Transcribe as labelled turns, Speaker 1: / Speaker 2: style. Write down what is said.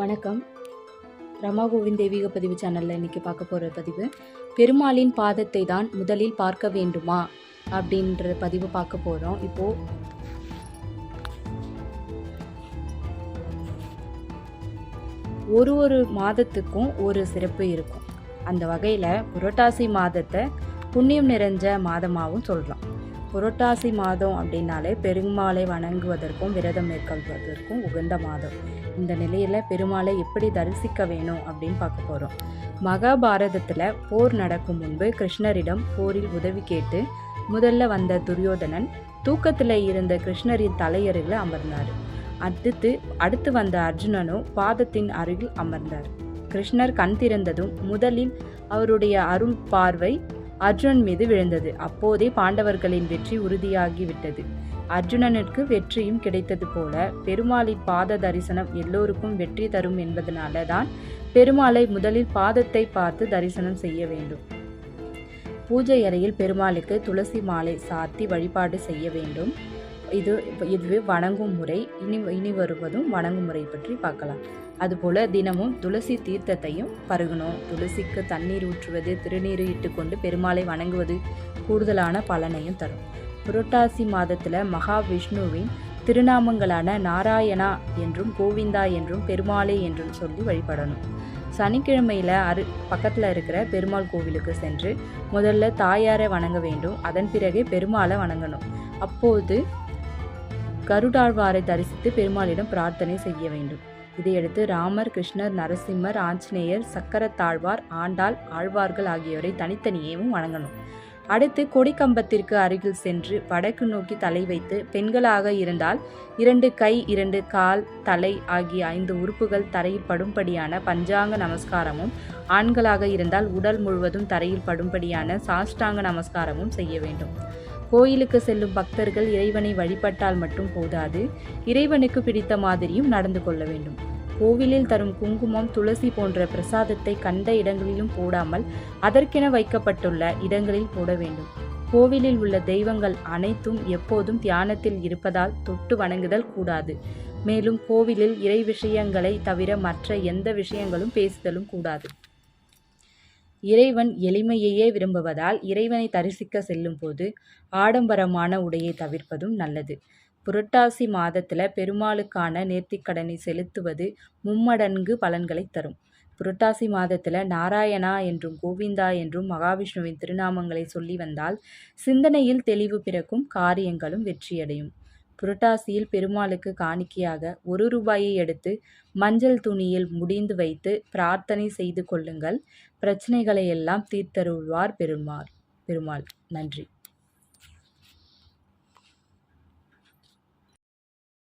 Speaker 1: வணக்கம். ரமா கோவிந்த் தெய்வீக பதிவு சேனலில் இன்றைக்கி பார்க்க போகிற பதிவு பெருமாளின் பாதத்தை தான் முதலில் பார்க்க வேண்டுமா? அப்படின்ற பதிவு பார்க்க போகிறோம் இப்போது ஒரு ஒரு மாதத்துக்கும் ஒரு சிறப்பு இருக்கும். அந்த வகையில் புரட்டாசி மாதத்தை புண்ணியம் நிறைஞ்ச மாதமாகவும் சொல்லலாம். புரட்டாசி மாதம் அப்படின்னாலே பெருமாளை வணங்குவதற்கும் விரதம் மேற்கொள்வதற்கும் உகந்த மாதம். இந்த நிலையில் பெருமாளை எப்படி தரிசிக்க வேணும் அப்படின்னு பார்க்க போகிறோம் மகாபாரதத்தில் போர் நடக்கும் முன்பு கிருஷ்ணரிடம் போரில் உதவி கேட்டு முதல்ல வந்த துரியோதனன் தூக்கத்தில் இருந்த கிருஷ்ணரின் தலையருகில் அமர்ந்தார். அடுத்து அடுத்து வந்த அர்ஜுனனும் பாதத்தின் அருகில் அமர்ந்தார். கிருஷ்ணர் கண் திறந்ததும் முதலில் அவருடைய அருள் பார்வை அர்ஜுனன் மீது விழுந்தது. அப்போதே பாண்டவர்களின் வெற்றி உறுதியாகிவிட்டது. அர்ஜுனனுக்கு வெற்றியும் கிடைத்தது போல பெருமாளின் பாத தரிசனம் எல்லோருக்கும் வெற்றி தரும் என்பதனால தான் பெருமாளை முதலில் பாதத்தை பார்த்து தரிசனம் செய்ய வேண்டும். பூஜை அறையில் பெருமாளுக்கு துளசி மாலை சாத்தி வழிபாடு செய்ய வேண்டும். இது இதுவே வணங்கும் முறை இனி இனி வருவதும் வணங்கும் முறை பற்றி பார்க்கலாம். அதுபோல் தினமும் துளசி தீர்த்தத்தையும் பருகணும். துளசிக்கு தண்ணீர் ஊற்றுவது திருநீர் இட்டுக்கொண்டு பெருமாளை வணங்குவது கூடுதலான பலனையும் தரும். புரட்டாசி மாதத்தில் மகாவிஷ்ணுவின் திருநாமங்களான நாராயணா என்றும் கோவிந்தா என்றும் பெருமாளே என்றும் சொல்லி வழிபடணும். சனிக்கிழமையில் அரு பக்கத்தில் இருக்கிற பெருமாள் கோவிலுக்கு சென்று முதல்ல தாயாரை வணங்க வேண்டும். அதன் பிறகு பெருமாளை வணங்கணும். அப்போது கருடாழ்வாரை தரிசித்து பெருமாளிடம் பிரார்த்தனை செய்ய வேண்டும். இதையடுத்து ராமர் கிருஷ்ணர் நரசிம்மர் ஆஞ்சநேயர் சக்கரத்தாழ்வார் ஆண்டாள் ஆழ்வார்கள் ஆகியோரை தனித்தனியேவும் வணங்கணும். அடுத்து கொடிக்கம்பத்திற்கு அருகில் சென்று வடக்கு நோக்கி தலை வைத்து பெண்களாக இருந்தால் இரண்டு கை இரண்டு கால் தலை ஆகிய ஐந்து உறுப்புகள் தரையில் படும்படியான பஞ்சாங்க நமஸ்காரமும் ஆண்களாக இருந்தால் உடல் முழுவதும் தரையில் படும்படியான சாஷ்டாங்க நமஸ்காரமும் செய்ய வேண்டும். கோயிலுக்கு செல்லும் பக்தர்கள் இறைவனை வழிபட்டால் மட்டும் போதாது. இறைவனுக்கு பிடித்த மாதிரியும் நடந்து கொள்ள வேண்டும். கோவிலில் தரும் குங்குமம் துளசி போன்ற பிரசாதத்தை கண்ட இடங்களிலும் போடாமல் அதற்கென வைக்கப்பட்டுள்ள இடங்களில் போட வேண்டும். கோவிலில் உள்ள தெய்வங்கள் அனைத்தும் எப்போதும் தியானத்தில் இருப்பதால் தொட்டு வணங்குதல் கூடாது. மேலும் கோவிலில் இறை விஷயங்களை தவிர மற்ற எந்த விஷயங்களும் பேசுதலும் கூடாது. இறைவன் எளிமையையே விரும்புவதால் இறைவனை தரிசிக்க செல்லும் போது ஆடம்பரமான உடையை தவிர்ப்பதும் நல்லது. புரட்டாசி மாதத்தில் பெருமாளுக்கான நேர்த்திக்கடனை செலுத்துவது மும்மடங்கு பலன்களை தரும். புரட்டாசி மாதத்தில் நாராயணா என்றும் கோவிந்தா என்றும் மகாவிஷ்ணுவின் திருநாமங்களை சொல்லி வந்தால் சிந்தனையில் தெளிவு பிறக்கும் காரியங்களும் வெற்றியடையும். புரட்டாசியில் பெருமாளுக்கு காணிக்கையாக ஒரு ரூபாயை எடுத்து மஞ்சள் துணியில் முடிந்து வைத்து பிரார்த்தனை செய்து கொள்ளுங்கள். பிரச்சனைகளை எல்லாம் தீர்த்தருள்வார் பெருமாள். பெருமாள் நன்றி.